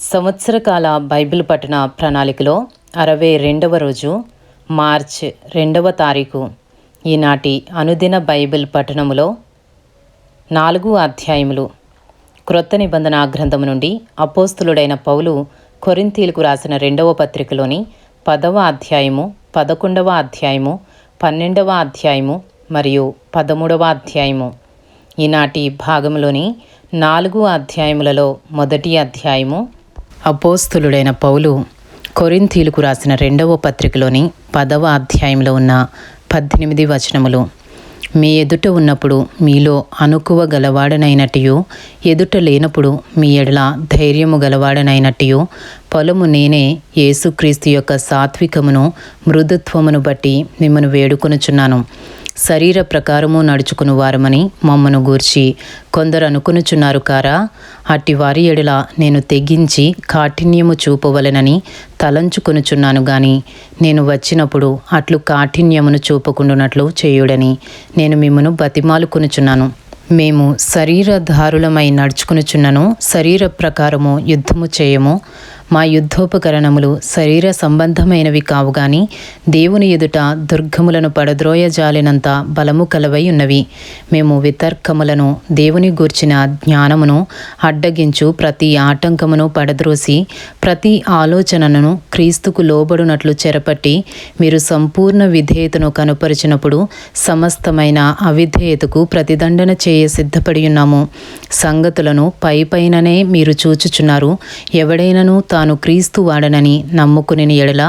సంవత్సరకాల Bible పఠన ప్రణాళికలో అరవై రెండవ రోజు మార్చ్ రెండవ తారీఖు ఈనాటి అనుదిన బైబిల్ పఠనములో నాలుగు అధ్యాయములు. క్రొత్త నిబంధన గ్రంథము నుండి అపోస్తులుడైన పౌలు కొరింతీలకు రాసిన రెండవ పత్రికలోని పదవ అధ్యాయము పదకొండవ అధ్యాయము పన్నెండవ అధ్యాయము మరియు పదమూడవ అధ్యాయము. ఈనాటి భాగంలోని నాలుగు అధ్యాయములలో మొదటి అధ్యాయము అపోస్తులుడైన పౌలు కొరింథీలకు రాసిన రెండవ పత్రికలోని పదవ అధ్యాయంలో ఉన్న పద్దెనిమిది వచనములు మీ ఎదుట ఉన్నప్పుడు మీలో అనుకువ గలవాడనైనట్టు ఎదుట లేనప్పుడు మీ ఎడల ధైర్యము గలవాడనైనట్టు పొలము నేనే యేసుక్రీస్తు యొక్క సాత్వికమును మృదుత్వమును బట్టి మిమ్మను వేడుకొనుచున్నాను. శరీర ప్రకారము నడుచుకుని వారమని మమ్మను గూర్చి కొందరు అనుకునుచున్నారు కారా అట్టి వారి ఎడల నేను తెగించి కాఠిన్యము చూపవలెనని తలంచుకొనుచున్నాను గాని నేను వచ్చినప్పుడు అట్లు కాఠిన్యమును చూపకుండునట్లు చేయుడని నేను మిమ్మను బతిమాలుకొనుచున్నాను. మేము శరీరధారులమై నడుచుకునుచున్నను శరీర ప్రకారము యుద్ధము చేయము మా యుద్ధోపకరణములు శరీర సంబంధమైనవి కావు గాని దేవుని ఎదుట దుర్గములను పడద్రోయజాలినంత బలము కలవై ఉన్నవి. మేము వితర్కములను దేవుని గూర్చిన జ్ఞానమును అడ్డగించు ప్రతి ఆటంకమును పడద్రోసి ప్రతి ఆలోచనను క్రీస్తుకు లోబడునట్లు చెరపట్టి మీరు సంపూర్ణ విధేయతను కనుపరిచినప్పుడు సమస్తమైన అవిధేయతకు ప్రతిదండన చేయ సిద్ధపడి ఉన్నాము. సంగతులను పై పైననే మీరు చూచుచున్నారు. ఎవడైనను తాను క్రీస్తు వాడనని నమ్ముకుని ఎడల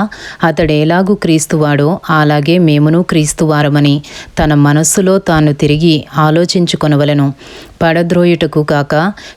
అతడేలాగు క్రీస్తువాడో అలాగే మేమును క్రీస్తువారమని తన మనస్సులో తాను తిరిగి ఆలోచించుకొనవలను. పడద్రోయుటకు కాక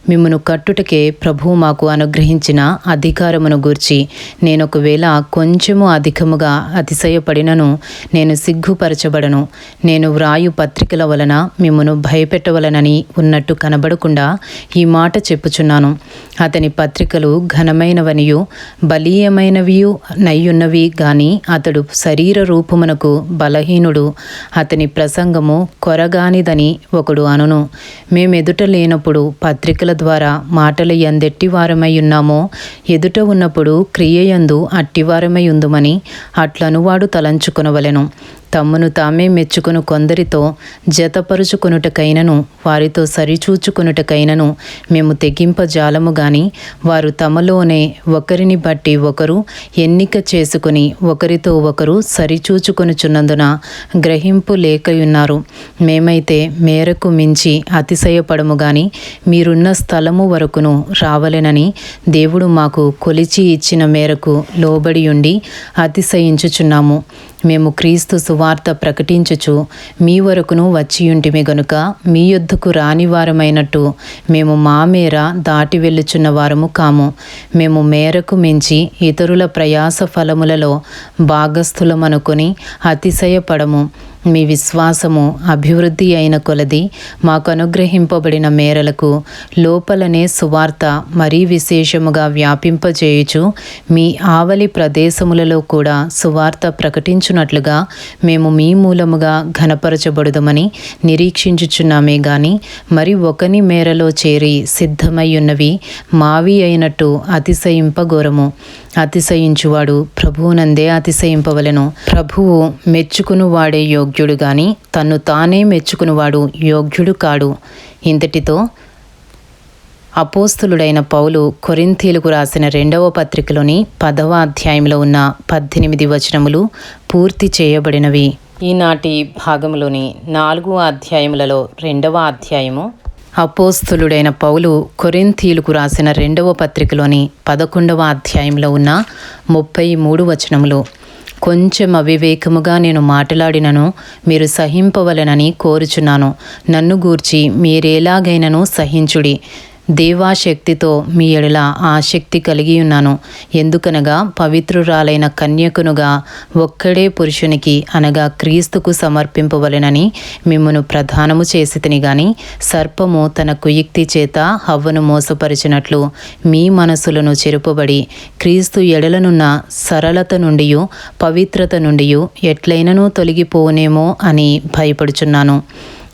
మిమ్మను కట్టుటకే ప్రభువు మాకు అనుగ్రహించిన అధికారమును గూర్చి నేను ఒకవేళ కొంచెము అధికముగా అతిశయపడినను నేను సిగ్గుపరచబడను. నేను వ్రాయు పత్రికల వలన మిమ్మను భయపెట్టవలనని ఉన్నట్టు కనబడకుండా ఈ మాట చెప్పుచున్నాను. అతని పత్రికలు ఘనమైనవనియు బలీయమైనవియు నయ్యున్నవి గాని అతడు శరీర రూపమునకు బలహీనుడు. అతని ప్రసంగము కొరగానిదని ఒకడు అనును. మేము ఎదుట లేనప్పుడు పత్రికల ద్వారా మాటలు ఎందెట్టి వారమై ఉన్నామో ఎదుట ఉన్నప్పుడు క్రియయందు అట్టివారమై ఉందుమని అట్లనువాడు తలంచుకొనవలెను. తమ్మును తామే మెచ్చుకుని కొందరితో జతపరుచుకొనుటకైనను వారితో సరిచూచుకొనుటకైనను మేము తెగింపజాలము గాని వారు తమలోనే ఒకరిని బట్టి ఒకరు ఎన్నిక చేసుకుని ఒకరితో ఒకరు సరిచూచుకొనుచున్నందున గ్రహింపు లేకయున్నారు. మేమైతే మేరకు మించి అతిశయపడము గాని మీరున్న స్థలము వరకును రావలెనని దేవుడు మాకు కొలిచి ఇచ్చిన మేరకు లోబడి ఉండి అతిశయించుచున్నాము. మేము క్రీస్తు సువార్త ప్రకటించుచు మీ వరకును వచ్చియుంటిమి గనుక మీ యొద్దకు రాని వారమైనట్టు మేము మా మేర దాటి వెళ్ళుచున్న వారము కాము. మేము మేరకు మించి ఇతరుల ప్రయాస ఫలములలో భాగస్థులమనుకొని అతిశయపడము. మీ విశ్వాసము అభివృద్ధి అయిన కొలది మాకు అనుగ్రహింపబడిన మేరలకు లోపలనే సువార్త మరీ విశేషముగా వ్యాపింపజేయుచు మీ ఆవలి ప్రదేశములలో కూడా సువార్త ప్రకటించున్నట్లుగా మేము మీ మూలముగా ఘనపరచబడుదమని నిరీక్షించుచున్నామే గాని మరి ఒకని మేరలో చేరి సిద్ధమై ఉన్నవి మావి అయినట్టు అతిశయింపగోరము అతిశయించువాడు. ప్రభువునందే అతిశయింపవలను. ప్రభువు మెచ్చుకును వాడే యోగ్యుడు గాని తన్ను తానే మెచ్చుకునివాడు యోగ్యుడు కాడు. ఇంతటితో అపోస్తులుడైన పౌలు కొరింథీలకు రాసిన రెండవ పత్రికలోని పదవ అధ్యాయంలో ఉన్న పద్దెనిమిది వచనములు పూర్తి చేయబడినవి. ఈనాటి భాగంలోని నాలుగు అధ్యాయములలో రెండవ అధ్యాయము అపోస్తులుడైన పౌలు కొరింథీలకు రాసిన రెండవ పత్రికలోని పదకొండవ అధ్యాయంలో ఉన్న ముప్పై మూడు వచనములు. కొంచెం అవివేకముగా నేను మాట్లాడినను మీరు సహింపవలనని కోరుచున్నాను. నన్ను గూర్చి మీరేలాగైనను సహించుడి. దేవాశక్తితో మీ ఎడల ఆసక్తి కలిగి ఉన్నాను. ఎందుకనగా పవిత్రురాలైన కన్యకునుగా ఒక్కడే పురుషునికి అనగా క్రీస్తుకు సమర్పింపవలెనని మిమ్మను ప్రధానము చేసితిని గాని సర్పము తన కుయుక్తి చేత హవ్వను మోసపరిచినట్లు మీ మనసులను చెరుపబడి క్రీస్తు ఎడలనున్న సరళత నుండి పవిత్రత నుండి ఎట్లయినను తొలగిపోనేమో అని భయపడుచున్నాను.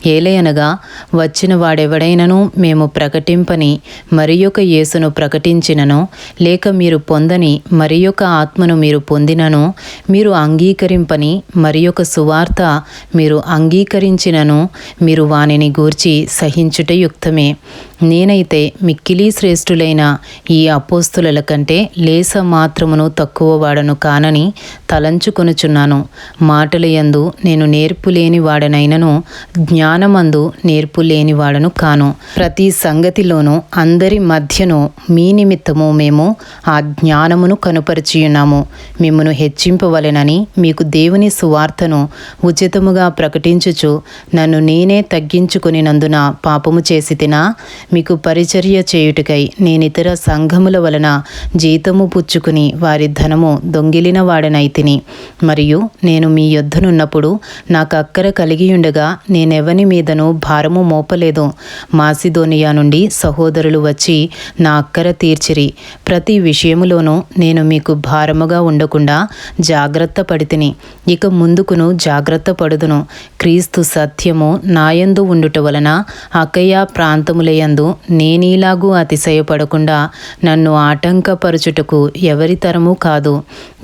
ఏలయనగా వచ్చిన వాడెవడైనను మేము ప్రకటింపని మరి యొక్క యేసును ప్రకటించినను లేక మీరు పొందని మరి యొక్క ఆత్మను మీరు పొందినను మీరు అంగీకరింపని మరి యొక్క సువార్త మీరు అంగీకరించినను మీరు వానిని గూర్చి సహించుట యుక్తమే. నేనైతే మిక్కిలి శ్రేష్ఠులైన ఈ అపోస్తుల కంటే లేస మాత్రమును తక్కువ వాడను కానని తలంచుకొనుచున్నాను. మాటల యందు నేను నేర్పు లేని వాడనైనను జ్ఞానమందు నేర్పు లేని వాడను కాను. ప్రతి సంగతిలోనూ అందరి మధ్యను మీ నిమిత్తము మేము ఆ జ్ఞానమును కనుపరిచియున్నాము. మిమ్మను హెచ్చింపవలెనని మీకు దేవుని సువార్తను ఉచితముగా ప్రకటించుచు నన్ను నేనే తగ్గించుకొనినందున పాపము చేసి తినా మీకు పరిచర్య చేయుటకై నేనితర సంఘముల వలన జీతము పుచ్చుకుని వారి ధనము దొంగిలిన వాడనైతిని మరియు నేను మీ యొద్దనున్నప్పుడు నాకు అక్కర కలిగియుండగా నేనెవని మీదను భారము మోపలేదు. మాసిదోనియా నుండి సహోదరులు వచ్చి నా అక్కర తీర్చిరి. ప్రతి విషయములోనూ నేను మీకు భారముగా ఉండకుండా జాగ్రత్త పడితిని. ఇక ముందుకును జాగ్రత్త పడుదును. క్రీస్తు సత్యము నాయందు ఉండుట వలన అకయా ప్రాంతములయందు నేనీలాగూ అతిశయపడకుండా నన్ను ఆటంకపరచుటకు ఎవరి తరము కాదు.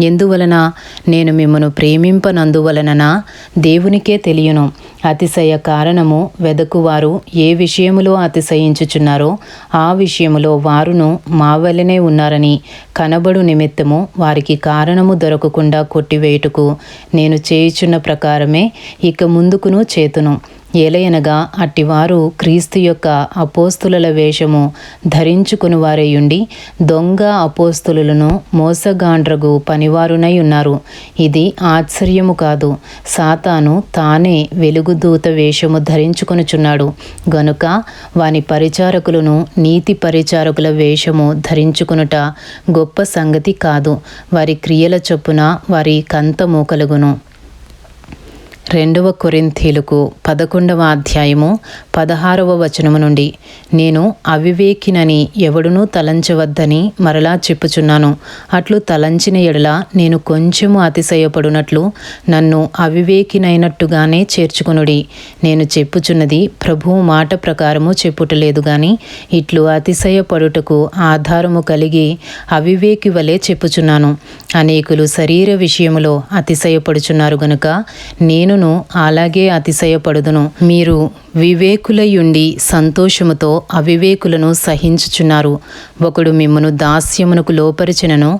ఎందువలన? నేను మిమ్మను ప్రేమింపనందువలననా? దేవునికే తెలియను. అతిశయ కారణము వెదకువారు ఏ విషయములో అతిశయించుచున్నారో ఆ విషయములో వారును మావలనే ఉన్నారని కనబడు నిమిత్తము వారికి కారణము దొరకకుండా కొట్టివేయుటకు నేను చేయుచున్న ప్రకారమే ఇక ముందుకును చేతును. ఏలయనగా అట్టివారు క్రీస్తు యొక్క అపోస్తుల వేషము ధరించుకుని వారేయుండి దొంగ అపోస్తులను మోసగాండ్రగు పనివారునై ఉన్నారు. ఇది ఆశ్చర్యము కాదు. సాతాను తానే వెలుగుదూత వేషము ధరించుకొనుచున్నాడు. గనుక వాని పరిచారకులను నీతి పరిచారకుల వేషము ధరించుకునుట గొప్ప సంగతి కాదు. వారి క్రియల చొప్పున వారి కంతము కలుగును. రెండవ కొరింథీలకు పదకొండవ అధ్యాయము పదహారవ వచనము నుండి నేను అవివేకినని ఎవడునూ తలంచవద్దని మరలా చెప్పుచున్నాను. అట్లు తలంచిన ఎడల నేను కొంచెము అతిశయపడునట్లు నన్ను అవివేకినైనట్టుగానే చేర్చుకునుడి. నేను చెప్పుచున్నది ప్రభువు మాట ప్రకారము చెప్పుటలేదు గాని ఇట్లు అతిశయపడుటకు ఆధారము కలిగి అవివేకి వలె చెప్పుచున్నాను. అనేకులు శరీర విషయములో అతిశయపడుచున్నారు గనుక నేనును అలాగే అతిశయపడుదును. మీరు వివేకులయుండి సంతోషముతో అవివేకులను సహించుచున్నారు. ఒకడు మిమ్మను దాస్యమునకు లోపరిచినను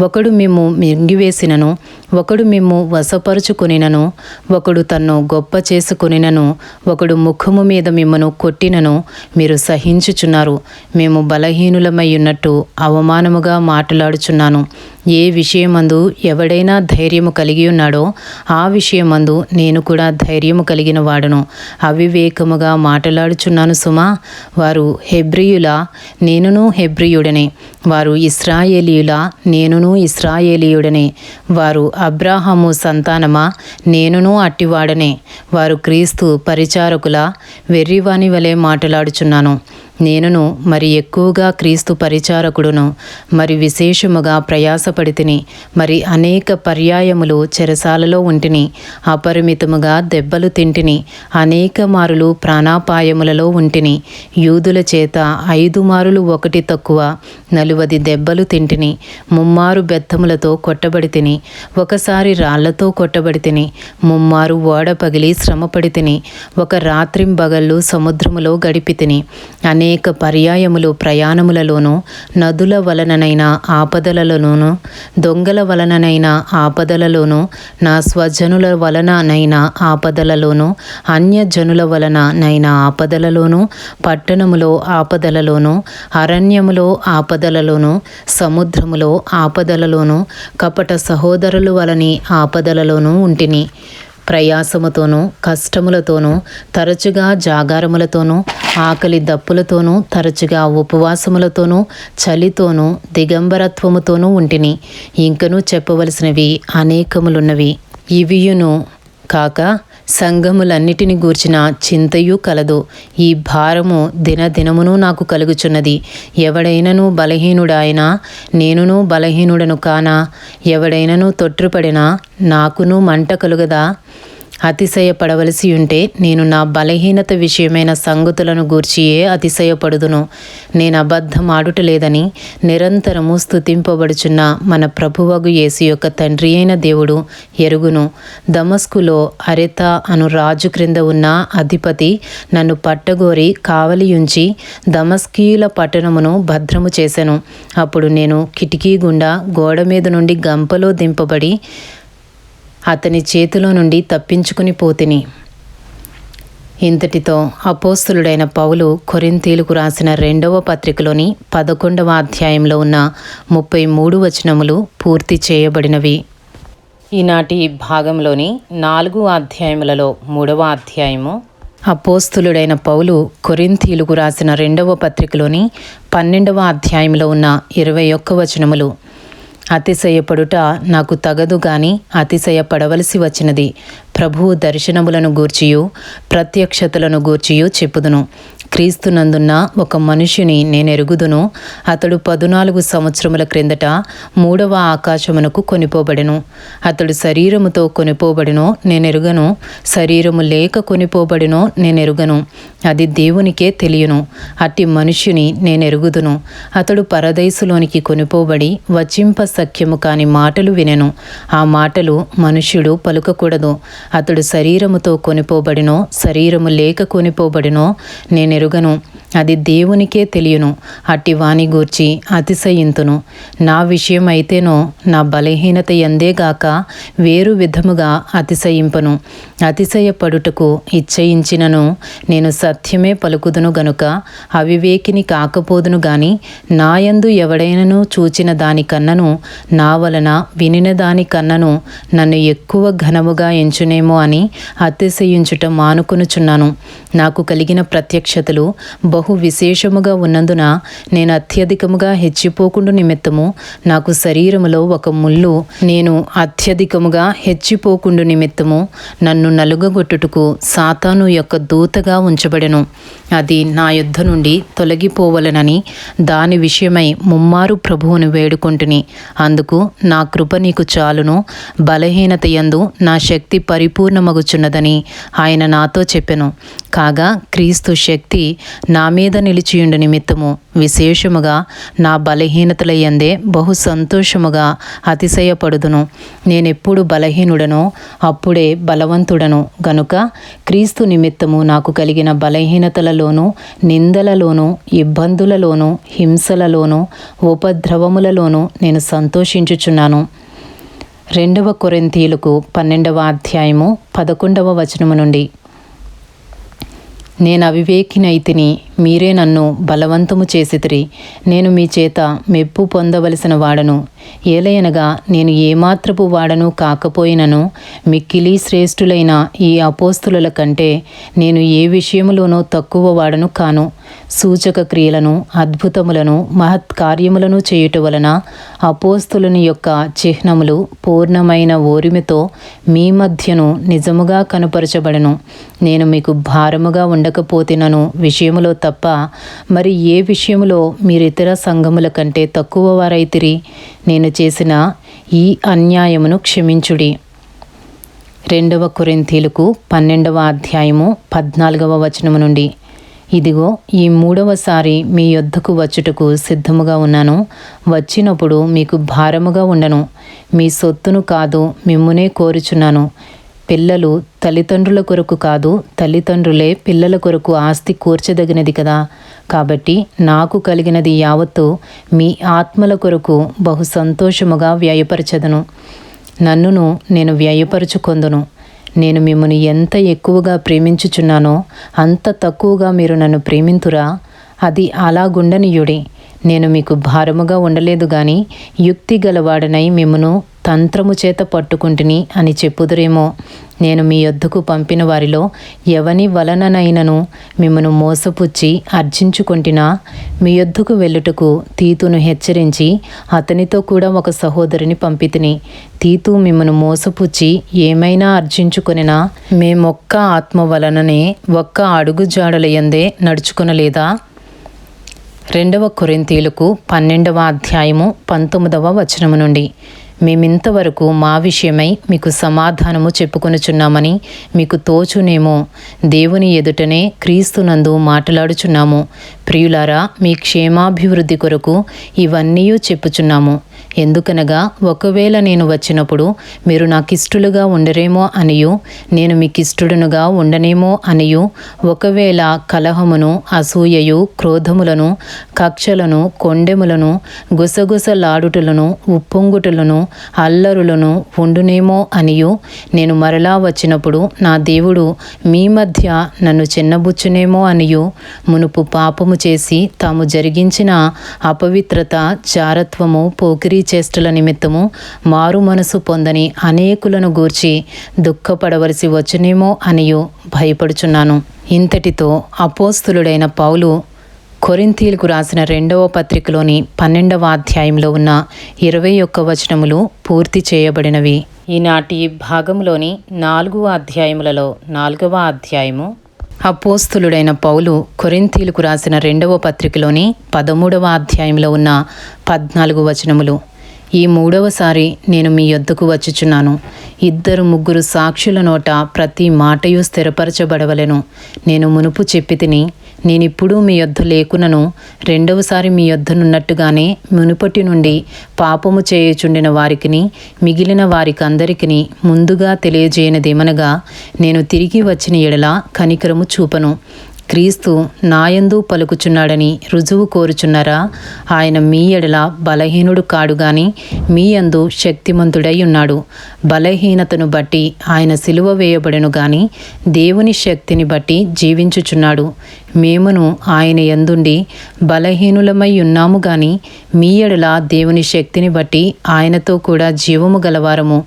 ఒకడు మిమ్ము మింగివేసినను ఒకడు మిమ్ము వశపరుచుకొనినను ఒకడు తన్ను గొప్ప చేసుకొనినను ఒకడు ముఖము మీద మిమ్మను కొట్టినను మీరు సహించుచున్నారు. మేము బలహీనులమై ఉన్నట్టు అవమానముగా మాట్లాడుచున్నాను. ఏ విషయమందు ఎవడైనా ధైర్యము కలిగి ఉన్నాడో ఆ విషయమందు నేను కూడా ధైర్యము కలిగిన వాడను అవివేకముగా మాట్లాడుచున్నాను సుమా. వారు హెబ్రియుల నేనును హెబ్రియుడనే. వారు ఇస్రాయేలీయుల నేనును ఇస్రాయేలీయుడనే. వారు అబ్రాహాము సంతానమా? నేనును అట్టివాడనే. వారు క్రీస్తు పరిచారకుల వెర్రివాని వలె మాట్లాడుచున్నాను. నేనును మరి ఎక్కువగా క్రీస్తు పరిచారకుడును మరి విశేషముగా ప్రయాసపడితిని మరి అనేక పర్యాయములు చెరసాలలో ఉంటిని అపరిమితముగా దెబ్బలు తింటిని అనేక మారులు ప్రాణాపాయములలో ఉంటిని యూదుల చేత ఐదు మారులు ఒకటి తక్కువ నలువది దెబ్బలు తింటిని ముమ్మారు బెత్తములతో కొట్టబడి తిని ఒకసారి రాళ్ళతో కొట్టబడి తిని ముమ్మారు ఓడ పగిలి శ్రమపడి తిని ఒక రాత్రింబగళ్ళు సముద్రములో గడిపి తిని అనేక పర్యాయములు ప్రయాణములలోనూ నదుల వలననైన ఆపదలలోనూ దొంగల వలననైన ఆపదలలోనూ నా స్వజనుల వలననైన ఆపదలలోనూ అన్యజనుల వలననైన ఆపదలలోనూ పట్టణములో ఆపదలలోనూ అరణ్యములో ఆపదలలోనూ సముద్రములో ఆపదలలోనూ కపట సహోదరుల వలని ఆపదలలోనూ ఉంటిని. ప్రయాసముతోనూ కష్టములతోనూ తరచుగా జాగారములతోనూ ఆకలి దప్పులతోనూ తరచుగా ఉపవాసములతోనూ చలితోనూ దిగంబరత్వముతోనూ ఉంటిని. ఇంకనూ చెప్పవలసినవి అనేకములున్నవి. ఇవియును కాక సంఘములన్నిటిని గూర్చిన చింతయు కలదు. ఈ భారము దినదినమును నాకు కలుగుచున్నది. ఎవడైనను బలహీనుడైనా నేనును బలహీనుడను కానా? ఎవడైనను తొట్టుపడినా నాకును మంట కలుగదా? అతిశయపడవలసి ఉంటే నేను నా బలహీనత విషయమైన సంగతులను గూర్చియే అతిశయపడుదును. నేను అబద్ధం ఆడుటలేదని నిరంతరము స్థుతింపబడుచున్న మన ప్రభువగు యేసు యొక్క తండ్రి అయిన దేవుడు ఎరుగును. దమస్కులో అరెత అను రాజు క్రింద ఉన్న అధిపతి నన్ను పట్టగోరి కావలియుంచి దమస్కీయుల పట్టణమును భద్రము చేశాను అప్పుడు నేను కిటికీ గుండా గోడ మీద నుండి గంపలో దింపబడి అతని చేతిలో నుండి తప్పించుకుని పోతిని. ఇంతటితో అపోస్తులుడైన పౌలు కొరింతీలకు రాసిన రెండవ పత్రికలోని పదకొండవ అధ్యాయంలో ఉన్న ముప్పై మూడు వచనములు పూర్తి చేయబడినవి. ఈనాటి భాగంలోని నాలుగు అధ్యాయములలో మూడవ అధ్యాయము. అపోస్తులుడైన పౌలు కొరింతీలుకు రాసిన రెండవ పత్రికలోని పన్నెండవ అధ్యాయంలో ఉన్న ఇరవై ఒక్క వచనములు అతిశయపడుట నాకు తగదు గాని అతిశయపడవలసి వచ్చినది. ప్రభువు దర్శనములను గూర్చియు ప్రత్యక్షతలను గూర్చియు చెప్పుదును. క్రీస్తునందున్న ఒక మనుషుని నేనెరుగుదును. అతడు పదునాలుగు సంవత్సరముల క్రిందట మూడవ ఆకాశమునకు కొనిపోబడెను. అతడు శరీరముతో కొనిపోబడినో నేనెరుగను. శరీరము లేక కొనిపోబడినో నేనెరుగను. అది దేవునికే తెలియను. అట్టి మనుష్యుని నేనెరుగుదును. అతడు పరదేశులోనికి కొనిపోబడి వచింప సఖ్యము కాని మాటలు వినెను. ఆ మాటలు మనుష్యుడు పలుకకూడదు. అతడు శరీరముతో కొనిపోబడినో శరీరము లేక కొనిపోబడినో నేనెరుగను. అది దేవునికే తెలియను. అట్టి వాణి గూర్చి అతిశయింతును. నా విషయం అయితేనో నా బలహీనత ఎందేగాక వేరు విధముగా అతిశయింపను. అతిశయపడుటకు ఇచ్చయించినను నేను సత్యమే పలుకుదును గనుక అవివేకిని కాకపోదును గాని నాయందు ఎవడైనను చూచిన దానికన్నను నా వలన వినిన దానికన్నను నన్ను ఎక్కువ ఘనముగా ఎంచునేమో అని అతిశయించుట మానుకొనుచున్నాను. నాకు కలిగిన ప్రత్యక్షతలు బహు విశేషముగా ఉన్నందున నేను అత్యధికముగా హెచ్చిపోకుండా నిమిత్తము నాకు శరీరములో ఒక ముళ్ళు నేను అత్యధికముగా హెచ్చిపోకుండా నిమిత్తము నన్ను నలుగగొట్టుటకు సాతాను యొక్క దూతగా ఉంచబడెను. అది నా యుద్ధ నుండి తొలగిపోవలనని దాని విషయమై ముమ్మారు ప్రభువును వేడుకొంటుని. అందుకు నా కృప నీకు చాలును బలహీనత యందు నా శక్తి పరిపూర్ణమగుచున్నదని ఆయన నాతో చెప్పెను. కాగా క్రీస్తు శక్తి నా మీద నిలిచియుండు నిమిత్తము. విశేషముగా నా బలహీనతలయ్యందే బహు సంతోషముగా అతిశయపడుదును. నేనెప్పుడు బలహీనుడనో అప్పుడే బలవంతుడను. గనుక క్రీస్తు నిమిత్తము నాకు కలిగిన బలహీనతలలోనూ నిందలలోనూ ఇబ్బందులలోనూ హింసలలోనూ ఉపద్రవములలోనూ నేను సంతోషించుచున్నాను. రెండవ కొరింథీలకు పన్నెండవ అధ్యాయము పదకొండవ వచనము నుండి. నేను అవివేకినైతిని మీరే నన్ను బలవంతము చేసితిరి. నేను మీ చేత మెప్పు పొందవలసిన వాడను. ఏలయనగా నేను ఏమాత్రపు వాడను కాకపోయినను మిక్కిలి శ్రేష్ఠులైన ఈ అపోస్తుల కంటే నేను ఏ విషయములోనూ తక్కువ వాడను కాను. సూచక క్రియలను అద్భుతములను మహత్ కార్యములను చేయుట వలన అపోస్తులని యొక్క చిహ్నములు పూర్ణమైన ఓరిమితో మీ మధ్యను నిజముగా కనుపరచబడను. నేను మీకు భారముగా ఉండకపోతినను విషయములో తప్ప మరి ఏ విషయములో మీరు ఇతర సంఘముల కంటే తక్కువ వారైతిరి? నేను చేసిన ఈ అన్యాయమును క్షమించుడి. రెండవ కొరింతీలకు పన్నెండవ అధ్యాయము పద్నాలుగవ వచనము నుండి ఇదిగో ఈ మూడవసారి మీ యొద్దకు వచ్చుటకు సిద్ధముగా ఉన్నాను. వచ్చినప్పుడు మీకు భారముగా ఉండను. మీ సొత్తును కాదు మిమ్మునే కోరుచున్నాను. పిల్లలు తల్లిదండ్రుల కొరకు కాదు తల్లిదండ్రులే పిల్లల కొరకు ఆస్తి కూర్చదగినది కదా. కాబట్టి నాకు కలిగినది యావత్తు మీ ఆత్మల కొరకు బహు సంతోషముగా వ్యయపరచదను. నన్నును నేను వ్యయపరుచుకొందును. నేను మిమ్మల్ని ఎంత ఎక్కువగా ప్రేమించుచున్నానో అంత తక్కువగా మీరు నన్ను ప్రేమింతురా. అది అలాగుండనియుడే నేను మీకు భారముగా ఉండలేదు గాని యుక్తి గలవాడనై మిమ్మను తంత్రము చేత పట్టుకుంటుని అని చెప్పుదురేమో. నేను మీ యొద్దకు పంపిన వారిలో ఎవని వలననైనను మిమ్మను మోసపుచ్చి అర్జించుకుంటున్నా మీ యొద్దకు వెళ్ళుటకు తీతును హెచ్చరించి అతనితో కూడా ఒక సహోదరిని పంపితిని. తీతు మిమ్మను మోసపుచ్చి ఏమైనా అర్జించుకొనినా మేమొక్క ఆత్మ వలననే ఒక్క అడుగు జాడలయందే నడుచుకునలేదా? రెండవ కొరింతీలకు పన్నెండవ అధ్యాయము పంతొమ్మిదవ వచనము నుండి. మేమింతవరకు మా విషయమై మీకు సమాధానము చెప్పుకొనుచున్నామని మీకు తోచునేమో. దేవుని ఎదుటనే క్రీస్తునందు మాట్లాడుచున్నాము. ప్రియులారా మీ క్షేమాభివృద్ధి కొరకు ఇవన్నీ చెప్పుచున్నాము. ఎందుకనగా ఒకవేళ నేను వచ్చినప్పుడు మీరు నాకు ఇష్టలుగా ఉండరేమో అనియు నేను మీకిష్టుడునుగా ఉండనేమో అనియు ఒకవేళ కలహమును అసూయయు క్రోధములను కక్షలను కొండెములను గుసగుసలాడుటలను ఉప్పొంగుటలను అల్లరులను ఉండునేమో అనియు నేను మరలా వచ్చినప్పుడు నా దేవుడు మీ మధ్య నన్ను చిన్నబుచ్చునేమో అనియు మునుపు పాపము చేసి తాము జరిగించిన అపవిత్రత జారత్వము పోకిరీ చేష్టల నిమిత్తము మారు మనసు పొందని అనేకులను గూర్చి దుఃఖపడవలసి వచ్చునేమో అనియు భయపడుచున్నాను. ఇంతటితో అపోస్తులుడైన పౌలు కొరింతీలకు రాసిన రెండవ పత్రికలోని పన్నెండవ అధ్యాయంలో ఉన్న ఇరవై ఒక్క వచనములు పూర్తి చేయబడినవి. ఈనాటి భాగంలోని నాలుగవ అధ్యాయములలో నాలుగవ అధ్యాయము అపోస్తులుడైన పౌలు కొరింతీలకు రాసిన రెండవ పత్రికలోని పదమూడవ అధ్యాయంలో ఉన్న పద్నాలుగు వచనములు. ఈ మూడవసారి నేను మీ యొద్దకు వచ్చుచున్నాను. ఇద్దరు ముగ్గురు సాక్షుల నోట ప్రతి మాటయు స్థిరపరచబడవలెను. నేను మునుపు చెప్పి తిని నేనిప్పుడు మీ యొద్ద లేకునను రెండవసారి మీ యొద్దనున్నట్టుగానే మునుపటి నుండి పాపము చేయుచుండిన వారికిని మిగిలిన వారికి అందరికిని ముందుగా తెలియజేయనిదేమనగా నేను తిరిగి వచ్చిన ఎడల కనికరము చూపను. క్రీస్తు నాయందు పలుకుచున్నాడని రుజువు కోరుచున్నారా? ఆయన మీ ఎడల బలహీనుడు కాడు గాని మీ అందు శక్తిమంతుడై ఉన్నాడు. బలహీనతను బట్టి ఆయన సిలువ వేయబడెను గాని దేవుని శక్తిని బట్టి జీవించుచున్నాడు. మేమును ఆయన ఎందుండి బలహీనులమై ఉన్నాము గాని మీ ఎడల దేవుని శక్తిని బట్టి ఆయనతో కూడా జీవము గలవారము.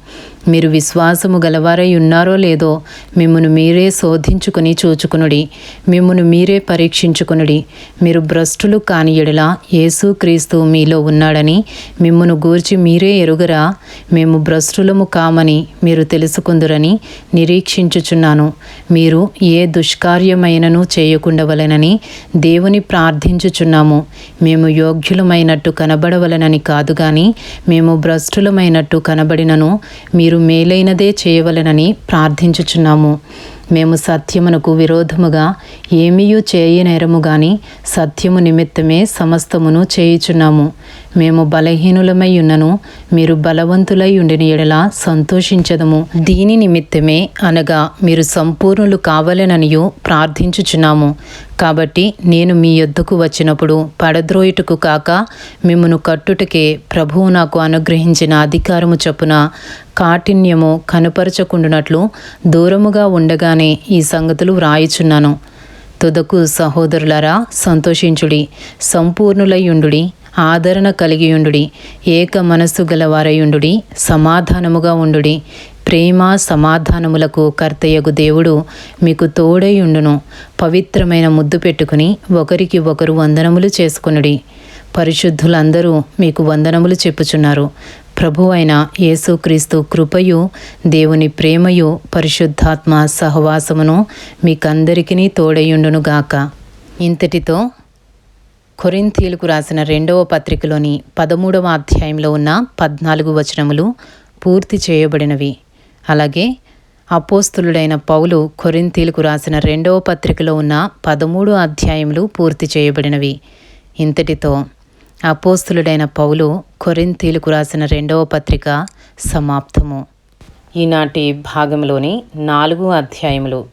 మీరు విశ్వాసము గలవారై ఉన్నారో లేదో మిమ్మను మీరే శోధించుకుని చూచుకునుడి. మిమ్మను మీరే పరీక్షించుకునుడి. మీరు భ్రష్టులు కాని ఎడలా యేసుక్రీస్తు మీలో ఉన్నాడని మిమ్మను గూర్చి మీరే ఎరుగరా. మేము భ్రష్టులము కామని మీరు తెలుసుకుందురని నిరీక్షించుచున్నాను. మీరు ఏ దుష్కార్యమైనను చేయకుండవలెనని దేవుని ప్రార్థించుచున్నాము. మేము యోగ్యులమైనట్టు కనబడవలనని కాదు కానీ మేము భ్రష్టులమైనట్టు కనబడినను మీరు మేలైనదే చేయవలెనని ప్రార్థించుచున్నాము. మేము సత్యమునకు విరోధముగా ఏమీయూ చేయనేరము గాని సత్యము నిమిత్తమే సమస్తమును చేయుచున్నాము. మేము బలహీనులమై ఉన్నను మీరు బలవంతులై ఉండిన ఎడల సంతోషించదము. దీని నిమిత్తమే అనగా మీరు సంపూర్ణులు కావాలననియు ప్రార్థించుచున్నాము. కాబట్టి నేను మీ యొద్దకు వచ్చినప్పుడు పడద్రోయుటకు కాక మిమ్మను కట్టుటకే ప్రభువు నాకు అనుగ్రహించిన అధికారము చొప్పున కాఠిన్యము కనపరచకుండునట్లు దూరముగా ఉండగా ఉండగానే ఈ సంగతులు వ్రాయుచున్నాను. తుదకు సహోదరులరా సంతోషించుడి. సంపూర్ణులయ్యుండుడి. ఆదరణ కలిగియుండుడి. ఏక మనస్సు గలవారయుండుడి సమాధానముగా ఉండుడి. ప్రేమ సమాధానములకు కర్తయ్యగు దేవుడు మీకు తోడైయుండును పవిత్రమైన ముద్దు పెట్టుకుని ఒకరికి ఒకరు వందనములు చేసుకునుడి. పరిశుద్ధులందరూ మీకు వందనములు చెప్పుచున్నారు. ప్రభు అయిన యేసుక్రీస్తు కృపయు దేవుని ప్రేమయు పరిశుద్ధాత్మ సహవాసమును మీకందరికీ తోడయుండునుగాక ఇంతటితో కొరింథీలకు రాసిన రెండవ పత్రికలోని పదమూడవ అధ్యాయంలో ఉన్న పద్నాలుగు వచనములు పూర్తి చేయబడినవి. అలాగే అపోస్తులుడైన పౌలు కొరింథీలకు రాసిన రెండవ పత్రికలో ఉన్న పదమూడు అధ్యాయములు పూర్తి చేయబడినవి. ఇంతటితో అపోస్తులుడైన పౌలు కొరింతీలకు రాసిన రెండవ పత్రిక సమాప్తము. ఈనాటి భాగంలోని నాలుగు అధ్యాయములు.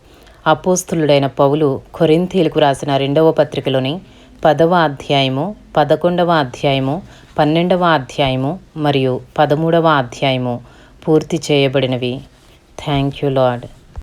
అపోస్తులుడైన పౌలు కొరింతీలకు రాసిన రెండవ పత్రికలోని పదవ అధ్యాయము పదకొండవ అధ్యాయము పన్నెండవ అధ్యాయము మరియు పదమూడవ అధ్యాయము పూర్తి చేయబడినవి. Thank you lord